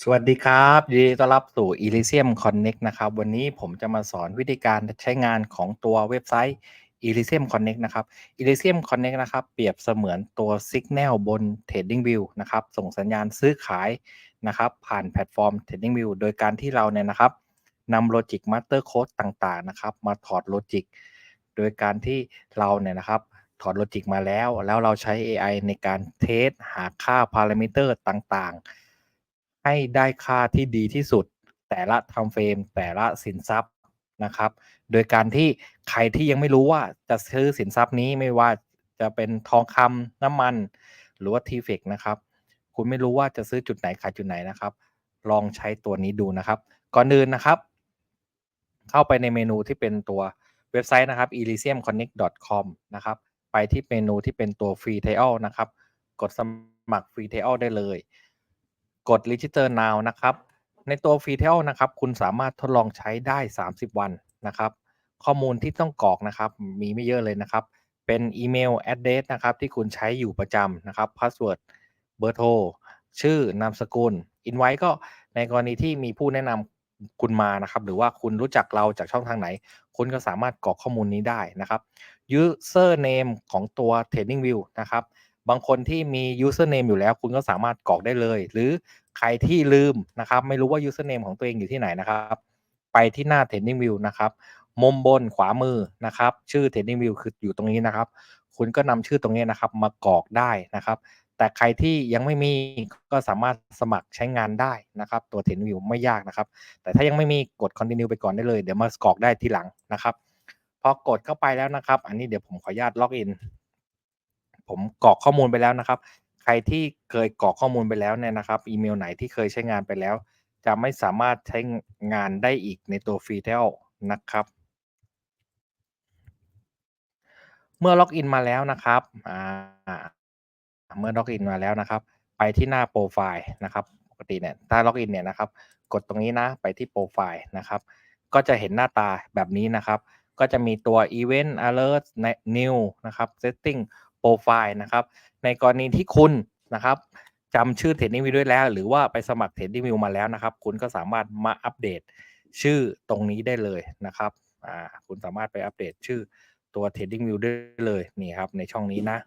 สวัสดีครับยินดีต้อนรับสู่ Elysium Connect นะครับ วันนี้ผมจะมาสอนวิธีการใช้งานของตัวเว็บไซต์ Elysium Connect นะครับ Elysium Connect นะครับเปรียบเสมือนตัว Signal บน TradingView นะครับส่งสัญญาณซื้อขายนะครับผ่านแพลตฟอร์ม TradingView โดยการที่เราเนี่ยนะครับนำ Logic Master Code ต่างๆนะครับมาถอด Logic โดยการที่เราเนี่ยนะครับถอด Logic มาแล้ว แล้วเราใช้ AI ในการเทสหาค่าพารามิเตอร์ต่างๆ ให้ได้ค่าที่ดีที่สุด แต่ละทำเฟรมแต่ละสินทรัพย์นะครับ โดยการที่ใครที่ยังไม่รู้ว่าจะซื้อสินทรัพย์นี้ไม่ว่าจะเป็นทองคำน้ำมัน หรือว่าทีเฟกนะครับ คุณไม่รู้ว่าจะซื้อจุดไหนขายจุดไหนนะครับ ลองใช้ตัวนี้ดูนะครับ ก่อนอื่นนะครับ เข้าไปในเมนูที่เป็นตัวเว็บไซต์นะครับ elysiumconnect.com นะครับ ไปที่เมนูที่เป็นตัว free trial นะครับ กดสมัคร free trial ได้เลย กด register now นะครับ ในตัว free trial นะครับ คุณสามารถทดลองใช้ได้ 30 วันนะครับ ข้อมูลที่ต้องกรอกนะครับ มีไม่เยอะเลยนะครับ เป็นอีเมล address นะครับ ที่คุณใช้อยู่ประจำนะครับ password เบอร์โทร ชื่อนามสกุล invite ก็ในกรณีที่มีผู้แนะนำคุณมานะครับ หรือว่าคุณรู้จักเราจากช่องทางไหน คุณก็สามารถกรอกข้อมูลนี้ได้นะครับ username ของตัว TradingView นะครับบางคนที่มี username อยู่แล้ว คุณก็สามารถกรอกได้เลย หรือ ใครที่ลืมนะครับ ไม่รู้ว่า username ของตัวเองอยู่ที่ไหนนะครับ ไปที่หน้า TradingView นะครับ มุมบนขวามือนะครับ ชื่อ TradingView คืออยู่ตรงนี้นะครับ คุณก็นำชื่อตรงนี้นะครับ มากรอกได้นะครับ แต่ใครที่ยังไม่มีก็สามารถสมัครใช้งานได้นะครับ ตัว TradingView ไม่ยากนะครับ แต่ถ้ายังไม่มีกด continue ไปก่อนได้เลย เดี๋ยวมากรอกได้ทีหลังนะครับพอกดเข้าไปแล้วนะครับ อันนี้เดี๋ยวผมขออนุญาตล็อกอิน ผมกรอกข้อมูลไปแล้วนะครับ ใครที่เคยกรอกข้อมูลไปแล้วเนี่ยนะครับ อีเมลไหนที่เคยใช้งานไปแล้ว จะไม่สามารถใช้งานได้อีกในตัวฟรีเทลนะครับ เมื่อล็อกอินมาแล้วนะครับอ่าเมื่อล็อกอินมาแล้วนะครับ ไปที่หน้าโปรไฟล์นะครับปกติเนี่ยถ้าล็อกอินเนี่ยนะครับ กดตรงนี้นะไปที่โปรไฟล์นะครับ ก็จะเห็นหน้าตาแบบนี้นะครับ ก็จะมีตัว Event Alert New นะครับ Setting Profile นะครับ ในกรณีที่คุณนะครับจำชื่อ Trading View ด้วยแล้ว หรือว่าไปสมัคร Trading View มาแล้วนะครับ คุณก็สามารถมาอัปเดตชื่อตรงนี้ได้เลยนะครับอ่าคุณสามารถไปอัปเดตชื่อตัว Trading View ได้เลยนี่ครับในช่องนี้นะ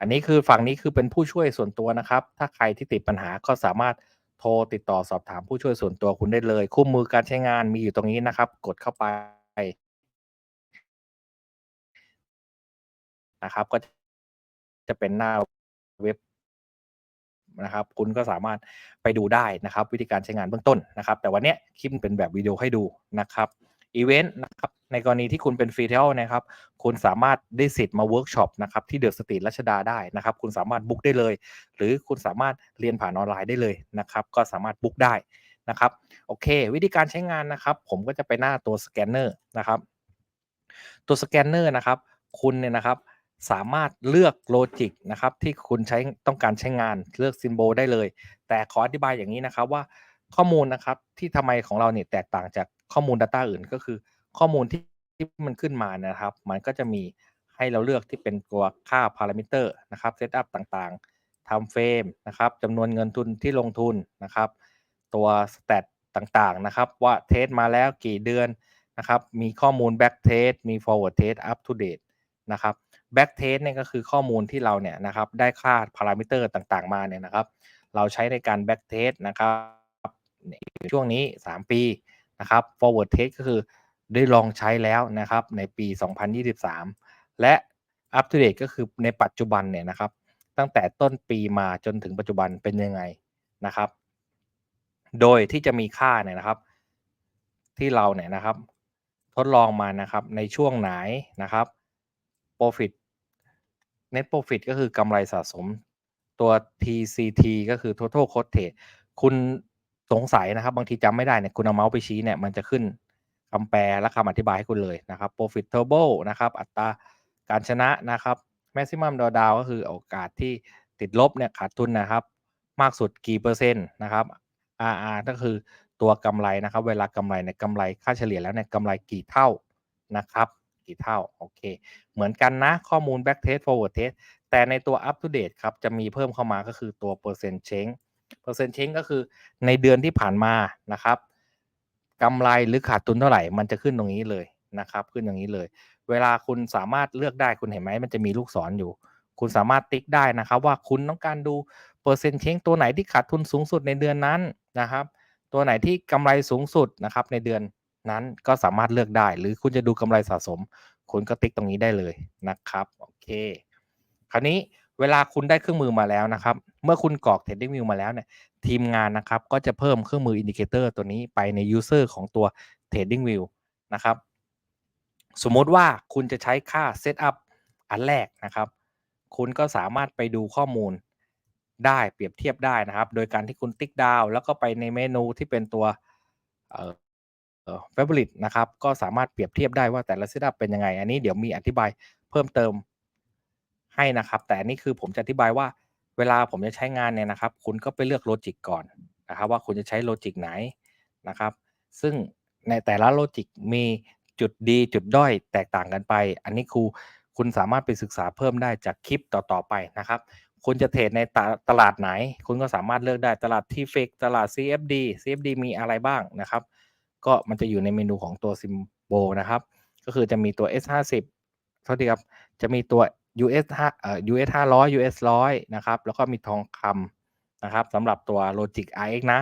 อันนี้คือฝั่งนี้คือเป็นผู้ช่วยส่วนตัวนะครับ ถ้าใครที่ติดปัญหาก็สามารถโทรติดต่อสอบถามผู้ช่วยส่วนตัวคุณได้เลย คู่มือการใช้งานมีอยู่ตรงนี้นะครับ กดเข้าไป นะครับ ก็จะเป็นหน้าเว็บนะครับ คุณก็สามารถไปดูได้นะครับ วิธีการใช้งานเบื้องต้นนะครับ แต่วันนี้คลิปเป็นแบบวิดีโอให้ดูนะครับอีเวนต์นะครับในกรณีที่คุณเป็นฟรีเทลนะครับ คุณสามารถได้สิทธิ์มาเวิร์กช็อปนะครับที่เดอะสตรีทรัชดาได้นะครับ คุณสามารถบุ๊กได้เลย หรือคุณสามารถเรียนผ่านออนไลน์ได้เลยนะครับ ก็สามารถบุ๊กได้นะครับ โอเค วิธีการใช้งานนะครับ ผมก็จะไปหน้าตัวสแกนเนอร์นะครับ ตัวสแกนเนอร์นะครับ คุณเนี่ยนะครับ สามารถเลือกโลจิกนะครับที่คุณใช้ต้องการใช้งานเลือกซิมโบลได้เลย แต่ขออธิบายอย่างนี้นะครับว่าข้อมูลนะครับที่ทำไมของเราเนี่ยแตกต่างจากข้อมูล Data อื่นก็คือ ข้อมูลที่ที่มันขึ้นมานะครับ มันก็จะมีให้เราเลือกที่เป็นตัวค่าพารามิเตอร์นะครับเซตอัพต่างๆทำเฟรมนะครับจำนวนเงินทุนที่ลงทุนนะครับ ตัวสแตทต่างๆนะครับ ว่าเทสมาแล้วกี่เดือนนะครับ มีข้อมูล back test มี forward test up to date นะครับ back test เนี่ยก็คือข้อมูลที่เราเนี่ยนะครับได้ค่าพารามิเตอร์ต่างๆมาเนี่ยนะครับ เราใช้ในการ back test นะครับช่วงนี้ 3 ปีนะครับ forward test ก็คือได้ลองใช้แล้วนะครับในปี 2023 และ up to date ก็คือในปัจจุบันเนี่ยนะครับ ตั้งแต่ต้นปีมาจนถึงปัจจุบันเป็นยังไงนะครับ โดยที่จะมีค่าเนี่ยนะครับ ที่เราเนี่ยนะครับ ทดลองมานะครับในช่วงไหนนะครับ profit net profit ก็คือกำไรสะสม ตัว TCT ก็คือ total cost trade คุณสงสัยนะครับ บางทีจำไม่ได้เนี่ยคุณเอาเมาส์ไปชี้เนี่ยมันจะขึ้นคำแปลและคำอธิบายให้คุณเลยนะครับ profitable นะครับอัตราการชนะนะครับ maximum drawdown ก็คือโอกาสที่ติดลบเนี่ยขาดทุนนะครับ มากสุดกี่เปอร์เซ็นต์นะครับ RR ก็คือตัวกำไรนะครับ เวลากำไรในกำไรค่าเฉลี่ยแล้วเนี่ยกำไรกี่เท่านะครับ กี่เท่าโอเคเหมือนกันนะข้อมูล back test forward test แต่ในตัว up to date ครับจะมีเพิ่มเข้ามาก็คือตัวเปอร์เซ็นต์เชงเปอร์เซ็นต์เชงก็คือในเดือนที่ผ่านมานะครับกำไรหรือขาดทุนเท่าไหร่ มันจะขึ้นตรงนี้เลยนะครับ ขึ้นอย่างนี้เลย เวลาคุณสามารถเลือกได้คุณเห็นไหมมันจะมีลูกศรออยู่ คุณสามารถติ๊กได้นะครับ ว่าคุณต้องการดูเปอร์เซ็นต์เชงตัวไหนที่ขาดทุนสูงสุดในเดือนนั้นนะครับ ตัวไหนที่กำไรสูงสุดนะครับในเดือน นั้นก็สามารถเลือกได้ หรือคุณจะดูกำไรสะสม คุณก็ติ๊กตรงนี้ได้เลยนะครับโอเค คราวนี้เวลาคุณได้เครื่องมือมาแล้วนะครับ เมื่อคุณกรอก Trading View มาแล้วเนี่ยทีมงานนะครับก็จะเพิ่มเครื่องมืออินดิเคเตอร์ตัวนี้ไปใน User ของตัว Trading View นะครับ สมมติว่าคุณจะใช้ค่า Setup อันแรกนะครับ คุณก็สามารถไปดูข้อมูลได้เปรียบเทียบได้นะครับ โดยการที่คุณติ๊กดาวแล้วก็ไปในเมนูที่เป็นตัว เอ่อเอ่อ favorite นะครับ ก็สามารถเปรียบเทียบได้ว่าแต่ละ Setup เป็นยังไง อันนี้เดี๋ยวมีอธิบายเพิ่มเติมให้นะครับ แต่อันนี้คือผมจะอธิบายว่าเวลาผมจะใช้งานเนี่ยนะครับ คุณก็ไปเลือกโลจิกก่อนนะครับ ว่าคุณจะใช้โลจิกไหนนะครับ ซึ่งในแต่ละโลจิกมีจุดดีจุดด้อยแตกต่างกันไป อันนี้ครูคุณสามารถไปศึกษาเพิ่มได้จากคลิปต่อๆไปนะครับคุณจะเทรดในตตลาดไหน คุณก็สามารถเลือกได้ตลาดที่เฟกตลาด CFD CFD มีอะไรบ้างนะครับ ก็มันจะอยู่ในเมนูของตัวซิมโบนะครับ ก็คือจะมีตัว S50 เท่าที่ครับ จะมีตัว US 5เอ่อ US 500 US 100นะครับ แล้วก็มีทองคำนะครับสำหรับตัว Logic RX นะ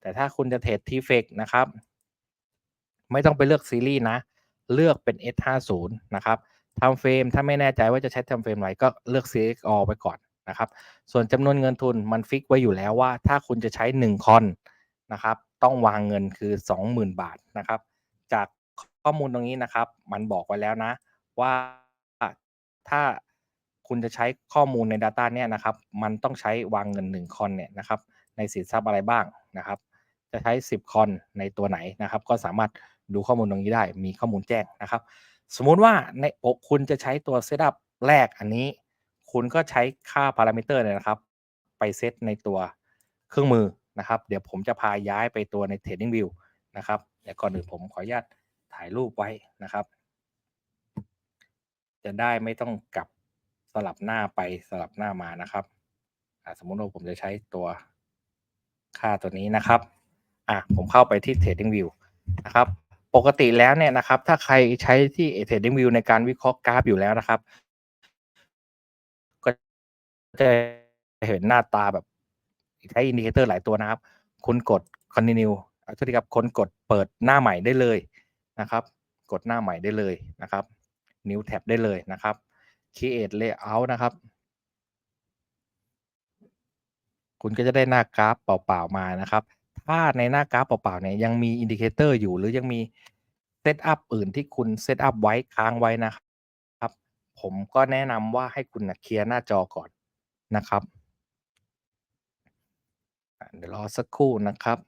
แต่ถ้าคุณจะเทรด TFX นะครับ ไม่ต้องไปเลือกซีรีส์นะ เลือกเป็น S50 นะครับทำเฟรมถ้าไม่แน่ใจว่าจะใช้ทำเฟรมไหนก็เลือก CXO ไปก่อนนะครับ ส่วนจำนวนเงินทุนมันฟิกไว้อยู่แล้วว่า ถ้าคุณจะใช้1คอนนะครับ ต้องวางเงินคือ 20,000 บาทนะครับ จากข้อมูลตรงนี้นะครับ มันบอกไว้แล้วนะ ว่าถ้าคุณจะใช้ข้อมูลใน Data เนี่ยนะครับ มันต้องใช้วางเงิน 1 คอนเนี่ยนะครับในสินทรัพย์อะไรบ้างนะครับ จะใช้ 10 คอนในตัวไหนนะครับ ก็สามารถดูข้อมูลตรงนี้ได้ มีข้อมูลแจ้งนะครับ สมมุติว่าในอกคุณจะใช้ตัว Setup แรกอันนี้ คุณก็ใช้ค่าพารามิเตอร์เนี่ยนะครับ ไปเซตในตัวเครื่องมือนะครับ เดี๋ยวผมจะพาย้ายไปตัวใน Trading View นะครับเดี๋ยวก่อนอื่นผมขออนุญาตถ่ายรูปไว้นะครับ จะได้ไม่ต้องกลับสลับหน้าไปสลับหน้ามานะครับสมมุติว่าผมจะใช้ตัวค่าตัวนี้นะครับอะผมเข้าไปที่ Trading View นะครับ ปกติแล้วเนี่ยนะครับ ถ้าใครใช้ที่ Trading View ในการวิเคราะห์กราฟอยู่แล้วนะครับ ก็จะเห็นหน้าตาแบบ ใช้อินดิเคเตอร์หลายตัวนะครับ คุณกด continue อะโทษทีครับคนกดเปิดหน้าใหม่ได้เลยนะครับ กดหน้าใหม่ได้เลยนะครับ new tab ได้เลยนะครับ create layout นะครับ คุณก็จะได้หน้ากราฟเปล่าๆมานะครับ ถ้าในหน้ากราฟเปล่าๆเนี่ยยังมีอินดิเคเตอร์อยู่หรือยังมีเซตอัพอื่นที่คุณเซตอัพไว้ค้างไว้นะครับ ผมก็แนะนำว่าให้คุณเคลียร์หน้าจอก่อนนะครับ เดี๋ยวรอสักครู่นะครับ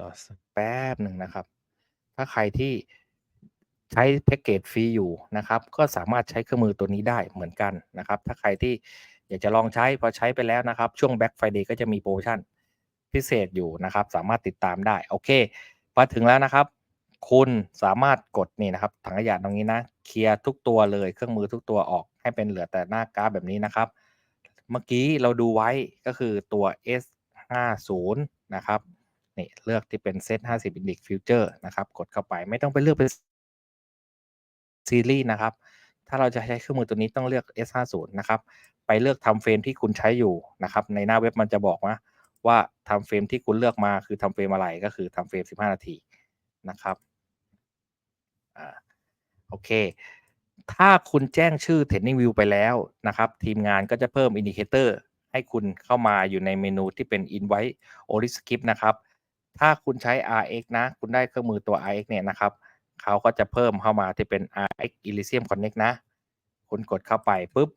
รอสักแป๊บหนึ่งนะครับ ถ้าใครที่ ใช้แพ็กเกจฟรีอยู่นะครับ ก็สามารถใช้เครื่องมือตัวนี้ได้เหมือนกันนะครับ ถ้าใครที่อยากจะลองใช้พอใช้ไปแล้วนะครับ ช่วง Black Friday ก็จะมีโปรโมชั่นพิเศษอยู่นะครับ สามารถติดตามได้ โอเคมาถึงแล้วนะครับ คุณสามารถกดนี่นะครับ ถังขยะตรงนี้นะ เคลียร์ทุกตัวเลยเครื่องมือทุกตัวออก ให้เป็นเหลือแต่หน้ากราฟแบบนี้นะครับ เมื่อกี้เราดูไว้ก็คือตัว S50 นะครับนี่เลือกที่เป็นเซต50 Index Future นะครับ กดเข้าไปไม่ต้องไปเลือกเป็น ซีรีส์นะครับ ถ้าเราจะใช้เครื่องมือตัวนี้ต้องเลือก S50 นะครับ ไปเลือกทำเฟรมที่คุณใช้อยู่นะครับ ในหน้าเว็บมันจะบอกว่าว่าทำเฟรมที่คุณเลือกมาคือทำเฟรมอะไรก็คือทำเฟรม 15 นาทีนะครับอ่าโอเค ถ้าคุณแจ้งชื่อ Training View ไปแล้วนะครับ ทีมงานก็จะเพิ่มอินดิเคเตอร์ให้คุณเข้ามาอยู่ในเมนูที่เป็น Invite Only Skip นะครับ ถ้าคุณใช้ RX นะ คุณได้เครื่องมือตัว RX เนี่ยนะครับ เขาก็จะเพิ่มเข้ามาที่เป็น RX Elysium Connect นะ คุณกดเข้าไปปุ๊บ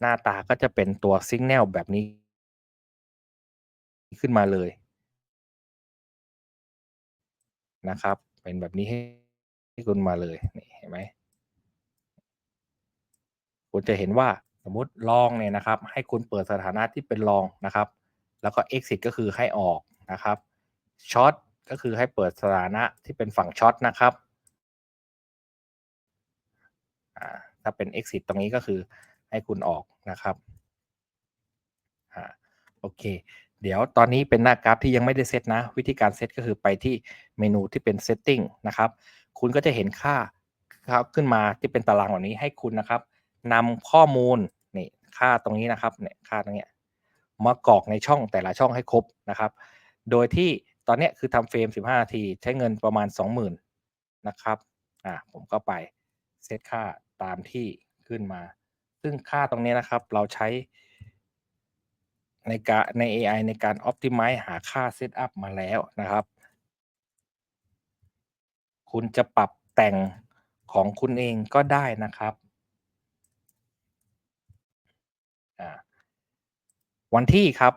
หน้าตาก็จะเป็นตัว Signal แบบนี้ ขึ้นมาเลยนะครับ เป็นแบบนี้ให้ให้คุณมาเลยนี่เห็นไหมคุณจะเห็นว่าสมมติลองเนี่ยนะครับ ให้คุณเปิดสถานะที่เป็นลองนะครับ แล้วก็ exit ก็คือให้ออกนะครับช็อต ก็คือให้เปิดสถานะที่เป็นฝั่งช็อตนะครับถ้าเป็น exit ตรงนี้ก็คือให้คุณออกนะครับอโอเค เดี๋ยวตอนนี้เป็นหน้ากราฟที่ยังไม่ได้เซตนะ วิธีการเซตก็คือไปที่เมนูที่เป็น setting นะครับ คุณก็จะเห็นค่าครับขึ้นมาที่เป็นตารางแบบนี้ให้คุณนะครับนำข้อมูลนี่ค่าตรงนี้นะครับเนี่ยค่าตรงเนี้ยมากรอกในช่องแต่ละช่องให้ครบนะครับ โดยที่ ตอนนี้คือทำเฟรม 15 นาที ใช้เงินประมาณ 20,000 นะครับ อ่าผมก็ไปเซตค่าตามที่ขึ้นมา ซึ่งค่าตรงนี้นะครับ เราใช้ในการใน AI ในการ Optimize หาค่า Setup มาแล้วนะครับ คุณจะปรับแต่งของคุณเองก็ได้นะครับ วันที่ครับ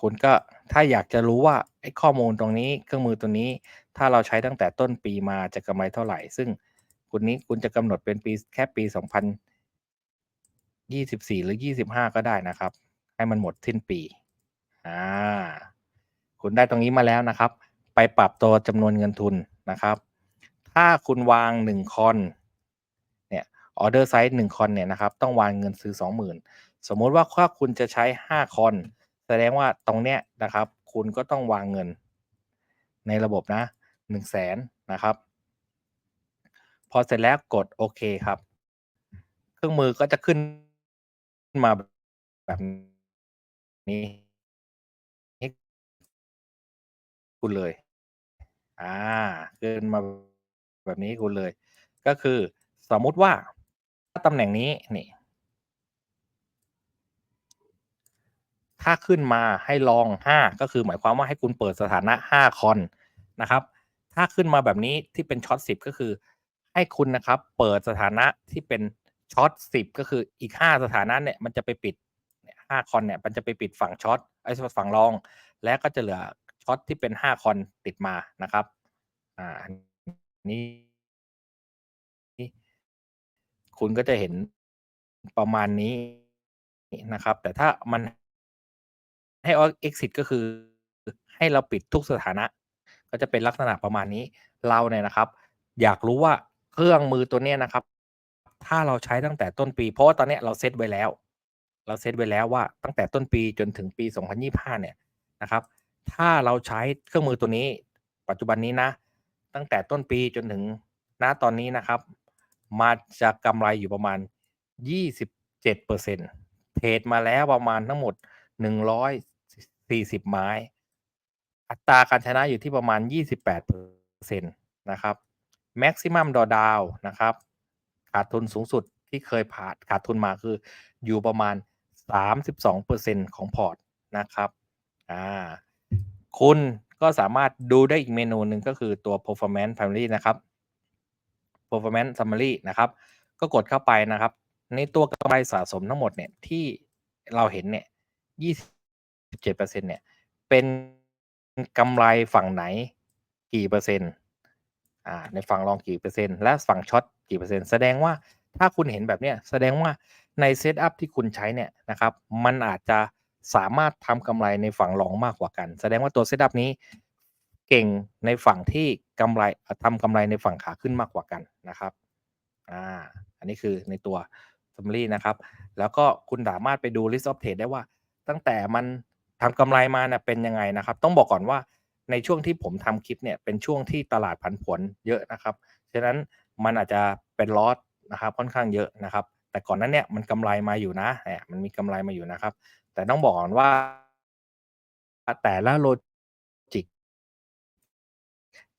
คุณก็ ถ้าอยากจะรู้ว่าไอ้ข้อมูลตรงนี้เครื่องมือตัวนี้ ถ้าเราใช้ตั้งแต่ต้นปีมาจะกำไรเท่าไหร่ ซึ่งคุณนี้คุณจะกำหนดเป็นปีแค่ปี 2024 หรือ 25 ก็ได้นะครับ ให้มันหมดสิ้นปีอ่าคุณได้ตรงนี้มาแล้วนะครับ ไปปรับตัวจำนวนเงินทุนนะครับ ถ้าคุณวาง 1 คอนเนี่ยออเดอร์ไซส์1คอนเนี่ยนะครับ ต้องวางเงินซื้อ 20,000 สมมุติว่าถ้าคุณจะใช้ 5 คอน แสดงว่าตรงเนี้ยนะครับ คุณก็ต้องวางเงิน ในระบบนะ1 0 0 0 0แสนนะครับ พอเสร็จแล้วกดโอเคครับ เครื่องมือก็จะขึ้นมาแบบนี้คุณเลย อ่า ขึ้นมาแบบนี้คุณเลย ก็คือสมมุติว่าตำแหน่งนี้นี่ ถ้าขึ้นมาให้ลอง 5 ก็คือหมายความว่าให้คุณเปิดสถานะ 5 คอนนะครับ ถ้าขึ้นมาแบบนี้ที่เป็นช็อต10 ก็คือ ให้คุณนะครับเปิดสถานะที่เป็นช็อต10 ก็คืออีก 5 สถานะเนี่ยมันจะไปปิดห้าคอนเนี่ยมันจะไปปิดฝั่งช็อตไอ้ฝั่งรอง และก็จะเหลือช็อตที่เป็น 5 คอนติดมานะครับอ่านี้คุณก็จะเห็นประมาณนี้นะครับ แต่ถ้ามัน ให้ exit ก็คือให้เราปิดทุกสถานะ ก็จะเป็นลักษณะประมาณนี้ เราเนี่ยนะครับ อยากรู้ว่าเครื่องมือตัวเนี้ยนะครับ ถ้าเราใช้ตั้งแต่ต้นปี เพราะว่าตอนเนี้ยเราเซตไว้แล้ว เราเซตไว้แล้วว่าตั้งแต่ต้นปีจนถึงปี 2025 เนี่ยนะครับ ถ้าเราใช้เครื่องมือตัวนี้ ปัจจุบันนี้นะ ตั้งแต่ต้นปีจนถึงณตอนนี้นะครับ มาจะกำไรอยู่ประมาณ 27%เทรดมาแล้วประมาณทั้งหมด 40ไม้ อัตราการชนะอยู่ที่ประมาณ28%นะครับ maximum drawdown นะครับ ขาดทุนสูงสุดที่เคยผ่านขาดทุนมาคืออยู่ประมาณ 32%ของพอร์ตนะครับอ่าคุณก็สามารถดูได้อีกเมนูหนึ่งก็คือตัว performance summary นะครับ performance summary นะครับ ก็กดเข้าไปนะครับ ในตัวกำไรสะสมทั้งหมดเนี่ยที่เราเห็นเนี่ย 27%เนี่ย เป็นกำไรฝั่งไหนกี่เปอร์เซ็นต์อ่าในฝั่งรองกี่เปอร์เซ็นต์และฝั่งช็อตกี่เปอร์เซ็นต์แสดงว่าถ้าคุณเห็นแบบเนี้ยแสดงว่าในเซตอัพที่คุณใช้เนี่ยนะครับมันอาจจะสามารถทำกำไรในฝั่งรองมากกว่ากัน แสดงว่าตัวเซตอัพนี้เก่งในฝั่งที่กำไรทำกำไรในฝั่งขาขึ้นมากกว่ากันนะครับอ่าอันนี้คือในตัว Summary นะครับ แล้วก็คุณสามารถไปดู List of Trade ได้ว่าตั้งแต่มัน ทำกำไรมาเนี่ยเป็นยังไงนะครับ ต้องบอกก่อนว่าในช่วงที่ผมทำคลิปเนี่ยเป็นช่วงที่ตลาดผันผวนเยอะนะครับ ฉะนั้นมันอาจจะเป็นลอสนะครับค่อนข้างเยอะนะครับ แต่ก่อนนั้นเนี่ยมันกำไรมาอยู่นะเนี่ยมันมีกำไรมาอยู่นะครับ แต่ต้องบอกก่อนว่าแต่ละโลจิก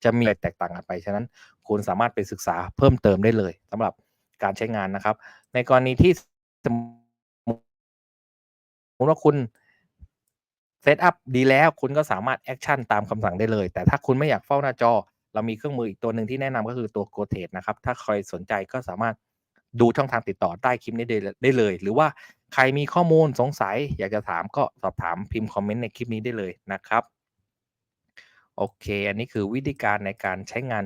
จะมีแตกต่างกันไป ฉะนั้นคุณสามารถไปศึกษาเพิ่มเติมได้เลยสำหรับการใช้งานนะครับ ในกรณีที่สมมติว่าคุณ เซตอัพดีแล้วคุณก็สามารถแอคชั่นตามคำสั่งได้เลย แต่ถ้าคุณไม่อยากเฝ้าหน้าจอ เรามีเครื่องมืออีกตัวหนึ่งที่แนะนำก็คือตัว g o t a t นะครับ ถ้าใครสนใจก็สามารถดูช่องทางติดต่อใต้คลิปนี้ได้เลย หรือว่าใครมีข้อมูลสงสัย อยากจะถามก็สอบถามพิมพ์คอมเมนต์ในคลิปนี้ได้เลยนะครับโอเค อันนี้คือวิธีการในการใช้งาน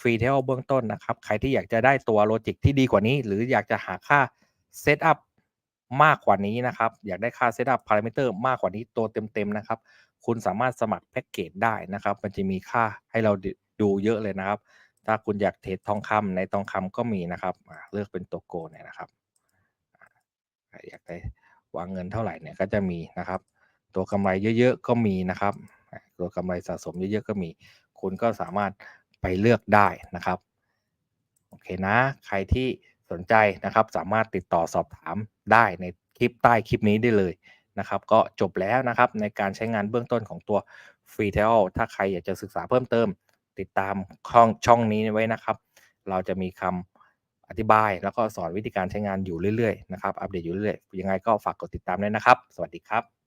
ฟรีเทลเบื้องต้นนะครับ ใครที่อยากจะได้ตัวโลจิกที่ดีกว่านี้ หรืออยากจะหาค่าเซตอัพ มากกว่านี้นะครับ อยากได้ค่า Setup Parameter มากกว่านี้ตัวเต็มๆนะครับ คุณสามารถสมัครแพ็กเกจได้นะครับ มันจะมีค่าให้เราดูเยอะเลยนะครับ ถ้าคุณอยากเทรดทองคำในทองคำก็มีนะครับ เลือกเป็นตัวโกเนี่ยนะครับอยากได้วางเงินเท่าไหร่เนี่ยก็จะมีนะครับ ตัวกำไรเยอะๆก็มีนะครับ ตัวกำไรสะสมเยอะๆก็มี คุณก็สามารถไปเลือกได้นะครับ โอเคนะ ใครที่ สนใจนะครับ สามารถติดต่อสอบถามได้ในคลิปใต้คลิปนี้ได้เลยนะครับ ก็จบแล้วนะครับในการใช้งานเบื้องต้นของตัว Free t a l ถ้าใครอยากจะศึกษาเพิ่มเติม ติดตามช่องช่องนี้ไว้นะครับ เราจะมีคำอธิบาย แล้วก็สอนวิธีการใช้งานอยู่เรื่อยๆนะครับอัปเดตอยู่เรื่อยๆยังไงก็ฝากกดติดตามด้วยนะครับ สวัสดีครับ